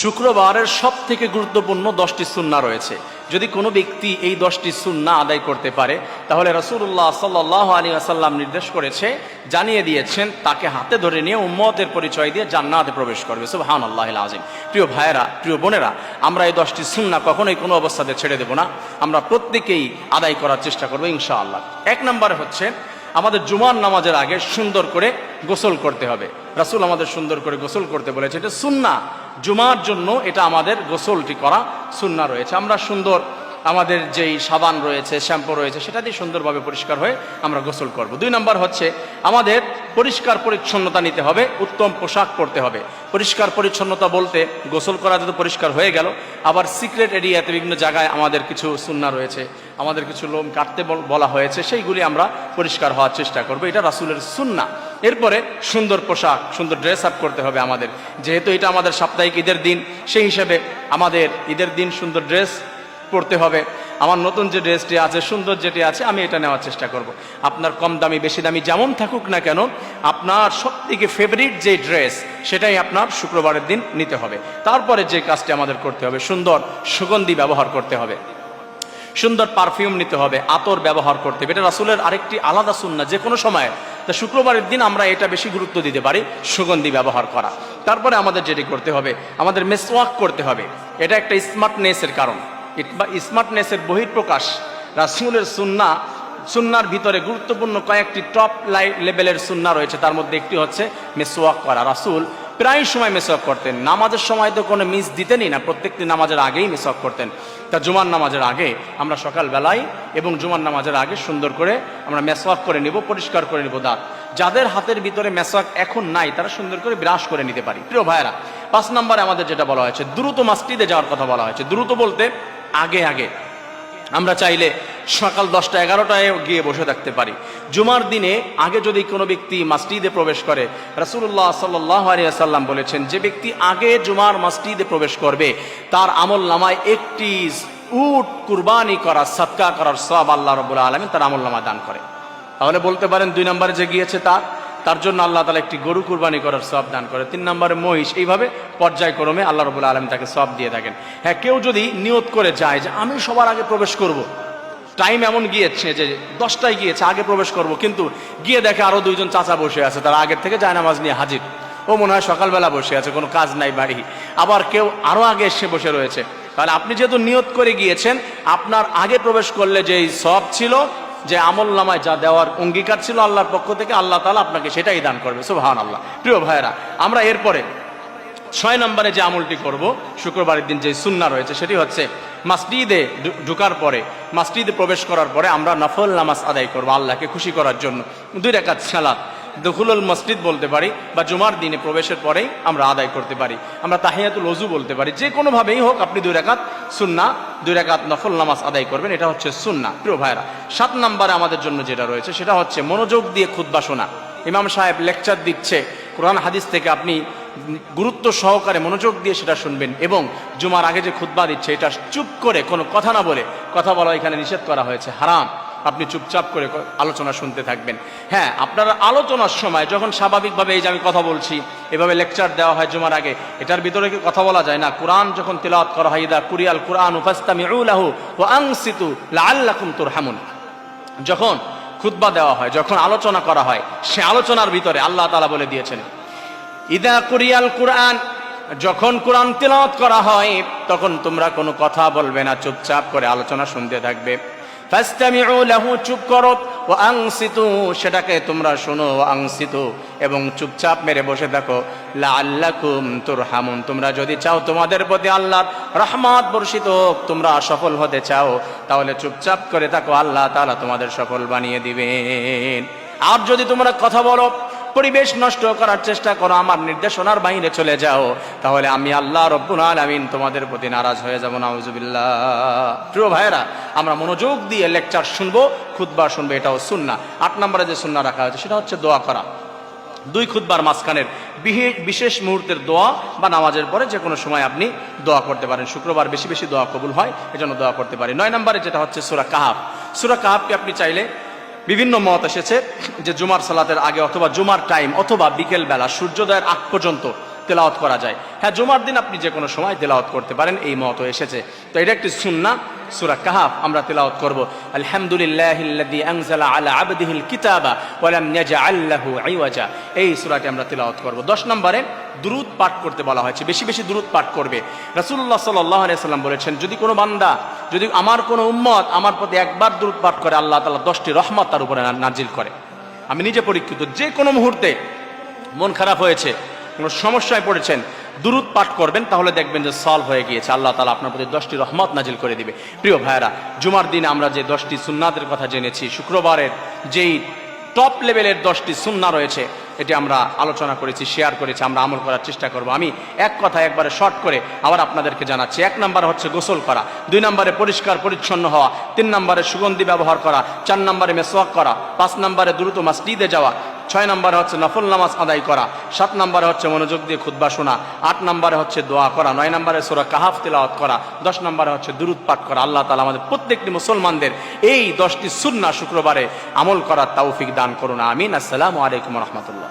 শুক্রবারের সব থেকে গুরুত্বপূর্ণ দশটি সুন্না রয়েছে। যদি কোনো ব্যক্তি এই দশটি সুন্না আদায় করতে পারে, তাহলে রসুল্লাহ সাল্লাহ আলী আসাল্লাম নির্দেশ করেছে, জানিয়ে দিয়েছেন, তাকে হাতে ধরে নিয়ে উম্মতের পরিচয় দিয়ে জান্নাতে প্রবেশ করবে। সুবহান আল্লাহ আজিম প্রিয় ভাইয়েরা, প্রিয় বোনেরা, আমরা এই দশটি সুন্না কখনোই কোনো অবস্থাতে ছেড়ে দেব না। আমরা প্রত্যেকেই আদায় করার চেষ্টা করব, ইনশাআল্লাহ। এক নম্বরে হচ্ছে, আমাদের জুমার নামাজের আগে সুন্দর করে গোসল করতে হবে। রাসুল আমাদের সুন্দর করে গোসল করতে বলেছে। এটা সুন্না জুমার জন্য এটা আমাদের গোসলটি করা সুন্না রয়েছে। আমরা সুন্দর আমাদের যেই সাবান রয়েছে, শ্যাম্পু রয়েছে, সেটা দিয়ে সুন্দরভাবে পরিষ্কার হয়ে আমরা গোসল করব। দুই নম্বর হচ্ছে আমাদের পরিষ্কার পরিচ্ছন্নতা নিতে হবে, উত্তম পোশাক পরতে হবে। পরিষ্কার পরিচ্ছন্নতা বলতে গোসল করা যদি পরিষ্কার হয়ে গেল, আবার সিক্রেট এরিয়াতে বিভিন্ন জায়গায় আমাদের কিছু সুন্না রয়েছে, আমাদের কিছু লোম কাটতে বলা হয়েছে, সেইগুলি আমরা পরিষ্কার হওয়ার চেষ্টা করব। এটা রাসুলের সুন্না এরপরে সুন্দর পোশাক, সুন্দর ড্রেস আপ করতে হবে আমাদের। যেহেতু এটা আমাদের সাপ্তাহিক ঈদের দিন, সেই হিসেবে আমাদের ঈদের দিন সুন্দর ড্রেস পরতে হবে। আমার নতুন যে ড্রেসটি আছে, সুন্দর যেটি আছে, আমি এটা নেওয়ার চেষ্টা করব। আপনার কম দামি, বেশি দামি যেমন থাকুক না কেন, আপনার সব থেকে ফেভারিট যে ড্রেস সেটাই আপনার শুক্রবারের দিন নিতে হবে। তারপরে যে কাজটি আমাদের করতে হবে, সুন্দর সুগন্ধি ব্যবহার করতে হবে। সুন্দর পারফিউম নিতে হবে, আতর ব্যবহার করতে হবে। এটা রাসুলের আরেকটি আলাদা সুন্না যে কোনো সময় তা শুক্রবারের দিন আমরা এটা বেশি গুরুত্ব দিতে পারি, সুগন্ধি ব্যবহার করা। তারপরে আমাদের যেটি করতে হবে, আমাদের মেসওয়াক করতে হবে। এটা একটা স্মার্টনেসের কারণ। স্মার্টনেসের বহিঃপ্রকাশ, রাসুলের সুন্না, সুন্নার ভিতরে গুরুত্বপূর্ণ কয়েকটি টপ লেভেলের সুন্না রয়েছে, তার মধ্যে একটি হচ্ছে মেসওয়াক করা। রাসুল প্রায় সময় মেসওয়াক করতেন। নামাজের সময় তো কোনো মিস দিতেনই না, প্রত্যেকটি নামাজের আগেই মেসওয়াক করতেন। তা জুমার নামাজের আগে আমরা সকালবেলায় এবং জুমার নামাজের আগে সুন্দর করে আমরা মেসওয়াক করে নিব, পরিষ্কার করে নিব দাঁত। যাদের হাতের ভিতরে মেসওয়াক এখন নাই, তারা সুন্দর করে বিরাস করে নিতে পারি। প্রিয় ভাইয়েরা, পাঁচ নম্বরে আমাদের যেটা বলা হয়েছে, দ্রুত মাস্টিদে যাওয়ার কথা বলা হয়েছে। দ্রুত বলতে আগে আগে। আমরা চাইলে সকাল দশটা এগারোটায় গিয়ে বসে থাকতে পারি। জুমার দিনে আগে যদি কোনো ব্যক্তি মাসজিদে প্রবেশ করে রাসুল্লাহ সাল্লাহ বলেছেন, যে ব্যক্তি আগে জুমার মসজিদে প্রবেশ করবে, তার আমল নামায় একটি উট কুরবানি করা সৎকা করার সব আল্লাহ রবুল্লা আলমিন তার আমল নামা দান করে। তাহলে বলতে পারেন দুই নম্বরে যে গিয়েছে তার তার জন্য আল্লাহ তালা একটি গরু কুরবানি করার সব দান করে। তিন নম্বরে মহিষ, এইভাবে পর্যায়ক্রমে আল্লাহ রবুল্লা আলম তাকে সব দিয়ে থাকেন। হ্যাঁ কেউ যদি নিয়ত করে যায় যে আমি সবার আগে প্রবেশ করব। টাইম এমন গিয়েছে যে দশটায় গিয়েছে, আগে প্রবেশ করব, কিন্তু গিয়ে দেখে আরও দুইজন চাচা বসে আছে, তারা আগের থেকে জায়নামাজ নিয়ে হাজির। ও মনে হয় সকালবেলা বসে আছে, কোনো কাজ নাই বাড়ি। আবার কেউ আরও আগে এসে বসে রয়েছে। তাহলে আপনি যেহেতু নিয়ত করে গিয়েছেন, আপনার আগে প্রবেশ করলে যেই সব ছিল যে আমল নামায় যা দেওয়ার অঙ্গীকার ছিল আল্লাহর পক্ষ থেকে, আল্লাহ তালা আপনাকে সেটাই দান করবে। সুবাহান আল্লাহ প্রিয় ভাইয়েরা, আমরা এরপরে ছয় নম্বরে যে আমলটি করব, শুক্রবারের দিন যে সুন্না রয়েছে, সেটি হচ্ছে মাসজিদে ঢুকার পরে, মাসজিদে প্রবেশ করার পরে আমরা নফল নামাজ আদায় করব আল্লাহকে খুশি করার জন্য। দুই রেখাত সালাত। দখুলুল মসজিদ বলতে পারি বা জুমার দিনে প্রবেশের পরেই আমরা আদায় করতে পারি। আমরা তাহিয়াতুল অজু বলতে পারি। যে কোনোভাবেই হোক আপনি দুই রেখাত সুন্না দুই রেখাত নফল নামাজ আদায় করবেন, এটা হচ্ছে সুন্না প্রিয় ভাইরা সাত নম্বরে আমাদের জন্য যেটা রয়েছে, সেটা হচ্ছে মনোযোগ দিয়ে খুদ্া শোনা। ইমাম সাহেব লেকচার দিচ্ছে, কোরআন হাদিস থেকে আপনি গুরুত্ব সহকারে মনোযোগ দিয়ে সেটা শুনবেন এবং জুমার আগে যে খুতবা দিচ্ছে, এটা চুপ করে কোনো কথা না বলে কথা বলা এখানে নিষেধ করা হয়েছে, হারাম। আপনি চুপচাপ করে আলোচনা শুনতে থাকবেন। হ্যাঁ আপনার আলোচনার সময় যখন স্বাভাবিকভাবে এই যে আমি কথা বলছি, এভাবে লেকচার দেওয়া হয় জুমার আগে, এটার ভিতরে কি কথা বলা যায় না? কোরআন যখন তেলাওয়াত করা হয়, ইদা কুরিয়াল কোরআন উফাস্তামিউলাহু ওয়া আনসিতু লাআল্লাকুম তুরহামুন। যখন খুতবা দেওয়া হয়, যখন আলোচনা করা হয়, সে আলোচনার ভিতরে আল্লাহ তালা বলে দিয়েছেন, ইদা কুরিয়াল কোরআন, যখন কোরআন তেলাওয়াত করা হয়, তখন তোমরা কোনো কথা বলবে না, চুপচাপ করে আলোচনা শুনতে থাকবে। ফাস্তামিউ লাহু, চুপ করো ও আংসিতু, সেটাকে তোমরা শোনো, ও আংসিতু। এবং চুপচাপ মেরে বসে থাকো। লা লাআল্লাকুম তুরহামুন, তোমরা যদি চাও তোমাদের প্রতি আল্লাহর রহমাত বর্ষিত হোক, তোমরা সফল হতে চাও, তাহলে চুপচাপ করে থাকো, আল্লাহ তাআলা তোমাদের সফল বানিয়ে দিবেন। আর যদি তোমরা কথা বলো পরিবেশ নষ্ট করার চেষ্টা করো, আমার নির্দেশনার বাইরে চলে যাও। তাহলে আমি আল্লাহ রব্বুল আলামিন তোমাদের প্রতি নারাজ হয়ে যাব, নাউজুবিল্লাহ। প্রিয় ভাইয়েরা, আমরা মনোযোগ দিয়ে লেকচার শুনব, খুতবা শুনব, এটাও সুন্না আট নম্বরে যে সুন্না রাখা হয়েছে, সেটা হচ্ছে দোয়া করা। দুই খুতবার মাঝখানের বিশেষ মুহূর্তের দোয়া বা নামাজের পরে যে কোনো সময় আপনি দোয়া করতে পারেন। শুক্রবার বেশি বেশি দোয়া কবুল হয়, এজন্য দোয়া করতে পারি। নয় নম্বরে যেটা হচ্ছে সুরা কাহাব সুরা কাহাবকে আপনি চাইলে বিভিন্ন মত এসেছে যে জুমার সালাতের আগে অথবা জুমার টাইম অথবা বিকেল বেলা সূর্যোদয়ের আগ পর্যন্ত তেলাওয়াত করা যায়। হ্যাঁ জুমার দিন আপনি যে কোনো সময় তেলাওয়াত করতে পারেন, এই মত এসেছে। তো এটা একটি সুন্না সুরা কাহাফ, আমরা তেলাওয়াত করব। আলহামদুলিল্লাহিল্লাযী আনজালা আলা আবদিহিল কিতাবা ওয়া লাম ইয়াজআল লাহু ইওয়াজা। এই সূরাটি আমরা তেলাওয়াত করব। 10 নম্বরে দুরূদ পাঠ করতে বলা হয়েছে। বেশি বেশি দুরূদ পাঠ করবে। রাসূলুল্লাহ সাল্লাল্লাহু আলাইহি সাল্লাম বলেছেন, যদি কোনো বান্দা, যদি আমার কোনো উম্মত আমার প্রতি একবার দুরূদ পাঠ করে, আল্লাহ তাআলা 10টি রহমত তার উপরে নাজিল করে। আমি নিজে পরীক্ষিত যে কোনো মুহূর্তে মন খারাপ হয়েছে কোনো সমস্যায় পড়েছেন, দুরুদ পাঠ করবেন, তাহলে দেখবেন যে সলভ হয়ে গিয়েছে। আল্লাহ তালা আপনার প্রতি দশটি রহমত নাজিল করে দিবে। প্রিয় ভাইরা জুমার দিন আমরা যে দশটি সুন্নাদের কথা জেনেছি, শুক্রবারের যেই টপ লেভেলের দশটি সুন্না রয়েছে, এটি আমরা আলোচনা করেছি শেয়ার করেছি, আমরা আমল করার চেষ্টা করব। আমি এক কথা একবারে শর্ট করে আবার আপনাদেরকে জানাচ্ছি, এক নম্বর হচ্ছে গোসল করা, দুই নম্বরে পরিষ্কার, পরিচ্ছন্ন হওয়া, তিন নম্বরে সুগন্ধি ব্যবহার করা, চার নম্বরে মেসওয়াক করা, পাঁচ নম্বরে দ্রুত মাসজিদে যাওয়া ছয় নম্বরে হচ্ছে নফল নামাজ আদায় করা, সাত নম্বরে হচ্ছে মনোযোগ দিয়ে খুদ্া শোনা, আট নম্বরে হচ্ছে দোয়া করা, নয় নম্বরে সোরা কাহাফ তিলাওয়াত করা, দশ নম্বরে হচ্ছে দুরুদ পাঠ করা। আল্লাহ তালা আমাদের প্রত্যেকটি মুসলমানদের এই দশটি সুন্না শুক্রবারে আমল করার তৌফিক দান করুন। আমিন। আসসালামু আলাইকুম রহমতুল্লাহ।